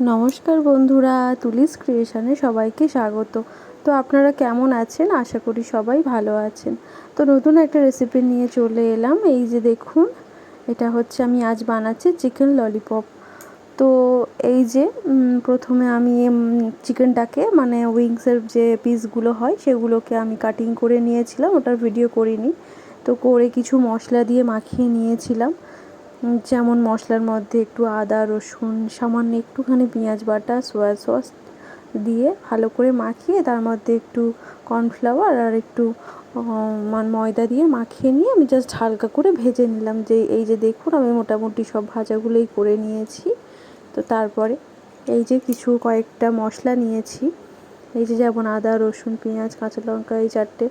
নমস্কার বন্ধুরা, তুলিস ক্রিয়েশনে সবাইকে স্বাগত। তো আপনারা কেমন আছেন? আশা করি সবাই ভালো আছেন। তো নতুন একটা রেসিপি নিয়ে চলে এলাম। এই যে দেখুন, এটা হচ্ছে আমি আজ বানাচ্ছি চিকেন ললিপপ তো এই যে প্রথমে আমি চিকেনটাকে মানে উইংসের যে পিসগুলো হয়, সেগুলোকে আমি কাটিং করে নিয়েছিলাম। ওটার ভিডিও করিনি। তো করে কিছু মশলা দিয়ে মাখিয়ে নিয়েছিলাম। যেমন মশলার মধ্যে একটু আদা, রসুন, সামান্য একটুখানি পেঁয়াজ বাটা সোয়া সস দিয়ে ভালো করে মাখিয়ে তার মধ্যে একটু কর্নফ্লাওয়ার আর একটু ময়দা দিয়ে মাখিয়ে নিয়ে আমি জাস্ট হালকা করে ভেজে নিলাম যে এই যে দেখুন আমি মোটামুটি সব ভাজাগুলোই করে নিয়েছি। তো তারপরে এই যে কিছু কয়েকটা মশলা নিয়েছি। এই যে যেমন আদা, রসুন, পেঁয়াজ, কাঁচা লঙ্কা, এই চারটে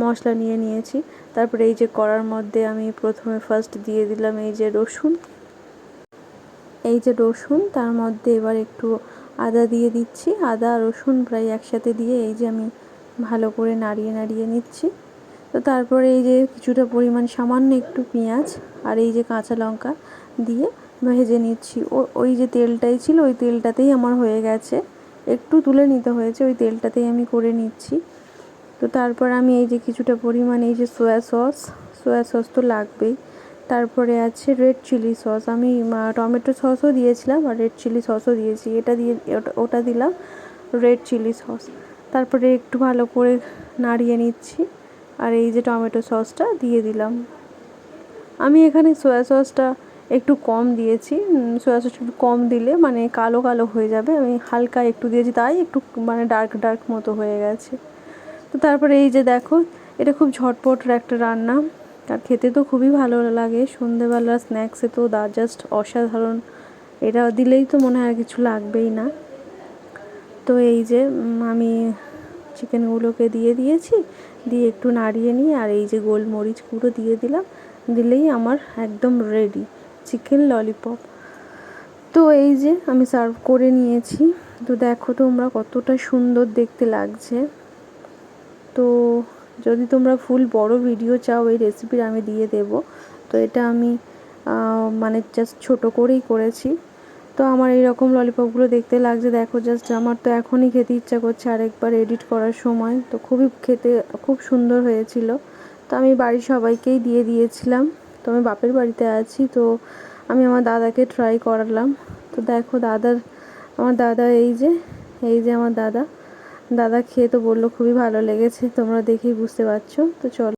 মশলা নিয়ে নিয়েছি। তারপরে এই যে কড়ার মধ্যে আমি প্রথমে ফার্স্ট দিয়ে দিলাম এই যে রসুন। এই যে রসুন, তার মধ্যে এবার একটু আদা দিয়ে দিচ্ছি। আদা, রসুন প্রায় একসাথে দিয়ে এই যে আমি ভালো করে নাড়িয়ে নাড়িয়ে নিচ্ছি। তো তারপরে এই যে কিছুটা পরিমাণ সামান্য একটু পেঁয়াজ আর এই যে কাঁচা লঙ্কা দিয়ে ভেজে নিচ্ছি। ওই যে তেলটাই ছিল, ওই তেলটাতেই আমার হয়ে গেছে। একটু তুলে নিতে হয়েছে, ওই তেলটাতেই আমি করে নিচ্ছি। তো তারপর আমি এই যে কিছুটা পরিমাণ, এই যে সোয়া সস সোয়া সস তো লাগবেই। তারপরে আছে রেড চিলি সস আমি টমেটো সসও দিয়েছিলাম আর রেড চিলি সসও দিয়েছি। এটা দিয়ে, ওটা দিলাম রেড চিলি সস তারপরে একটু ভালো করে নাড়িয়ে নিচ্ছি আর এই যে টমেটো সসটা দিয়ে দিলাম। আমি এখানে সোয়া সসটা একটু কম দিয়েছি সোয়া সস একটু কম দিলে মানে কালো কালো হয়ে যাবে। আমি হালকা একটু দিয়েছি তাই একটু মানে ডার্ক ডার্ক মতো হয়ে গেছে। তো তারপরে এই যে দেখো, এটা খুব ঝটপটের একটা রান্না। আর খেতে তো খুবই ভালো লাগে সন্ধেবেলা স্ন্যাক্সে তো দা জাস্ট অসাধারণ। এটা দিলেই তো মনে হয় আর কিছু লাগবেই না। তো এই যে আমি চিকেনগুলোকে দিয়ে দিয়েছি, দিয়ে একটু নাড়িয়ে নিয়ে আর এই যে গোলমরিচ গুঁড়ো দিয়ে দিলাম। দিলেই আমার একদম রেডি চিকেন ললিপপ। তো এই যে আমি সার্ভ করে নিয়েছি। তো দেখো তোমরা কতটা সুন্দর দেখতে লাগছে। তো যদি তোমরা ফুল বড় ভিডিও চাও, এই রেসিপির আমি দিয়ে দেব। তো এটা আমি মানে জাস্ট ছোট করেই করেছি। তো আমার এই রকম ললিপপগুলো দেখতে লাগছে। দেখো জাস্ট আমার তো এখনই খেতে ইচ্ছা করছে আরেকবার এডিট করার সময়। তো খুবই খেতে, খুব সুন্দর হয়েছিল। তো আমি বাড়ির সবাইকেই দিয়ে দিয়েছিলাম। তো আমি বাপের বাড়িতে আছি, তো আমি আমার দাদাকে ট্রাই করালাম। তো দেখো দাদার, আমার দাদা এই যে এই যে আমার দাদা। দাদা খেয়ে তো বলল, খুবই ভালো লেগেছে, তোমরা দেখেই বুঝতে পারছ। তো চলো।